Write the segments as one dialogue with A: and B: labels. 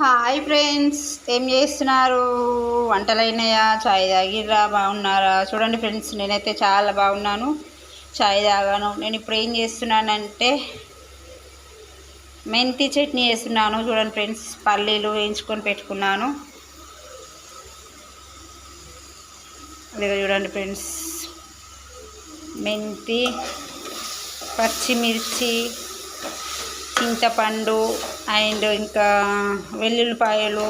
A: Hi friends ఏం చేస్తున్నారు? వంటలు అయినాయా చాయ్ తాగిర్రా? బాగున్నారా? చూడండి ఫ్రెండ్స్ నేనైతే చాలా బాగున్నాను. చాయ్ తాగాను. నేను ఇప్పుడు ఏం చేస్తున్నానంటే మెంతి చట్నీ చేస్తున్నాను. చూడండి ఫ్రెండ్స్ పల్లీలు వేయించుకొని పెట్టుకున్నాను. అదిగో చూడండి ఫ్రెండ్స్ మెంతి పచ్చిమిర్చి చింతపండు అండ్ ఇంకా వెల్లుల్లిపాయలు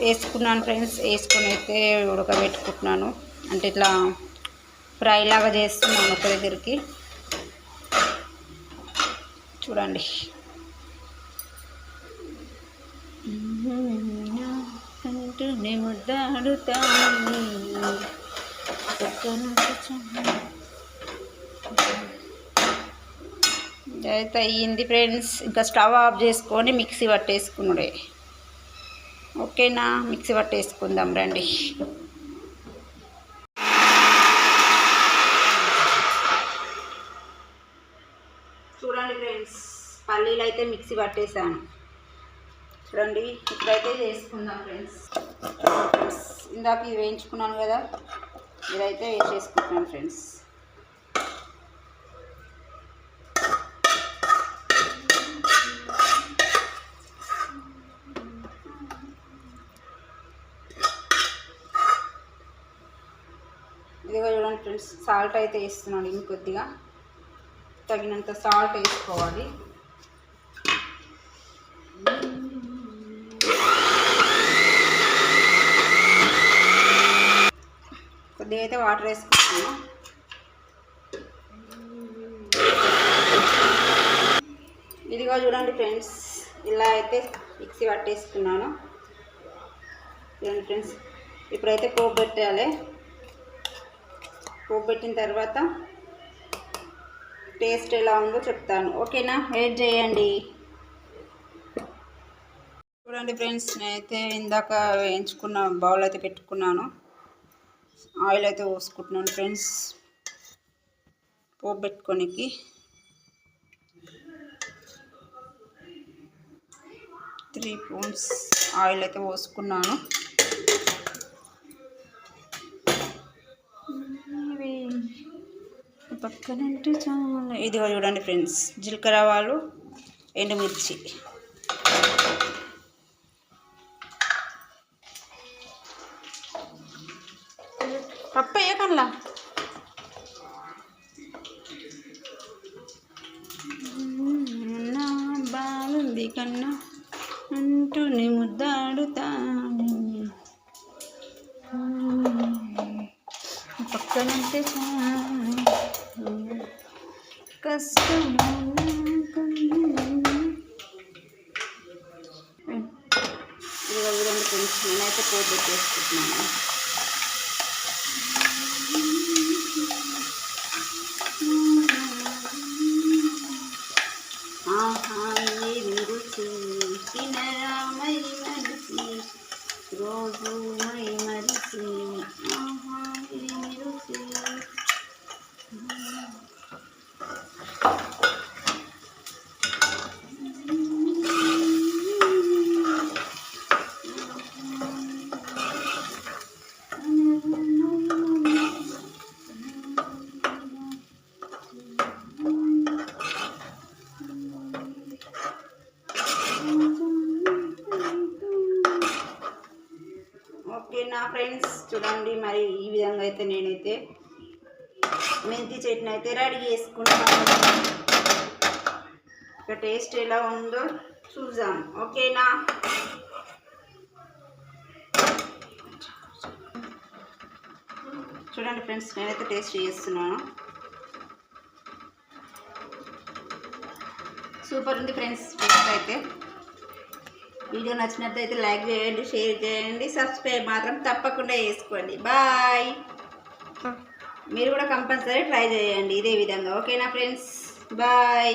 A: వేసుకున్నాను ఫ్రెండ్స్. వేసుకొని అయితే ఉడకబెట్టుకుంటున్నాను. అంటే ఇట్లా ఫ్రై లాగా చేస్తున్నాను ఒక దగ్గరికి. చూడండి. కంటూనే ముద్దాడుతాను. అయితే అయ్యింది ఫ్రెండ్స్. ఇంకా స్టవ్ ఆఫ్ చేసుకొని మిక్సీ పట్టేసుకున్నాడే ఓకేనా? మిక్సీ పట్టేసుకుందాం రండి. చూడండి ఫ్రెండ్స్ పల్లీలు అయితే మిక్సీ పట్టేసాను చూడండి ఇప్పుడైతే చేసుకుందాం ఫ్రెండ్స్ ఇందాక ఇది వేయించుకున్నాను కదా ఇదైతే వేసేసుకుంటున్నాను ఫ్రెండ్స్. కొద్దిగా చూడండి ఫ్రెండ్స్ సాల్ట్ అయితే వేస్తున్నాను ఇంకొద్దిగా తగినంత సాల్ట్ వేసుకోవాలి. కొద్దిగా అయితే వాటర్ వేసుకుంటున్నాను. ఇదిగో చూడండి ఫ్రెండ్స్ ఇలా అయితే మిక్సీ పట్టేసుకున్నాను. చూడండి ఫ్రెండ్స్ ఇప్పుడైతే పోపు పెట్టాలి. పోబెట్టిన పెట్టిన తర్వాత టేస్ట్ ఎలా ఉందో చెప్తాను. ఓకేనా? వెయిట్ చేయండి. చూడండి ఫ్రెండ్స్ నేనైతే ఇందాక వేయించుకున్న బౌల్ అయితే పెట్టుకున్నాను. ఆయిల్ అయితే పోసుకుంటున్నాను ఫ్రెండ్స్ పోపు పెట్టుకోనికి త్రీ స్పూన్స్ ఆయిల్ అయితే పోసుకున్నాను. పక్కనంటే చాలా. ఇదిగో చూడండి ఫ్రెండ్స్ జీలకర్ర ఆవాలు ఎండుమిర్చి. పప్పు వేయకల్లా నా బాగుంది కన్నా అంటూ నీ ముద్దాడుతాను. పక్కనంటే చాలా. కష్టం ఇలా చూడండి ఫ్రెండ్స్ నేనైతే పోపు పెట్టేసుకుంటున్నాను ఆహా ఏమి తినరా మై రోజు ఫ్రెండ్స్ చూడండి మరి ఈ విధంగా అయితే నేనైతే మెంతి చట్నీ అయితే రెడీ చేసుకుంటాను. ఇక టేస్ట్ ఎలా ఉందో చూద్దాం. ఓకేనా? చూడండి ఫ్రెండ్స్ నేనైతే టేస్ట్ చేస్తున్నాను. సూపర్ ఉంది ఫ్రెండ్స్ టేస్ట్ అయితే. వీడియో నచ్చినట్లయితే లైక్ చేయండి షేర్ చేయండి సబ్స్క్రైబ్ మాత్రం తప్పకుండా చేసుకోండి. బాయ్ మీరు కూడా కంపల్సరీ ట్రై చేయండి ఇదే విధంగా. ఓకేనా ఫ్రెండ్స్? బాయ్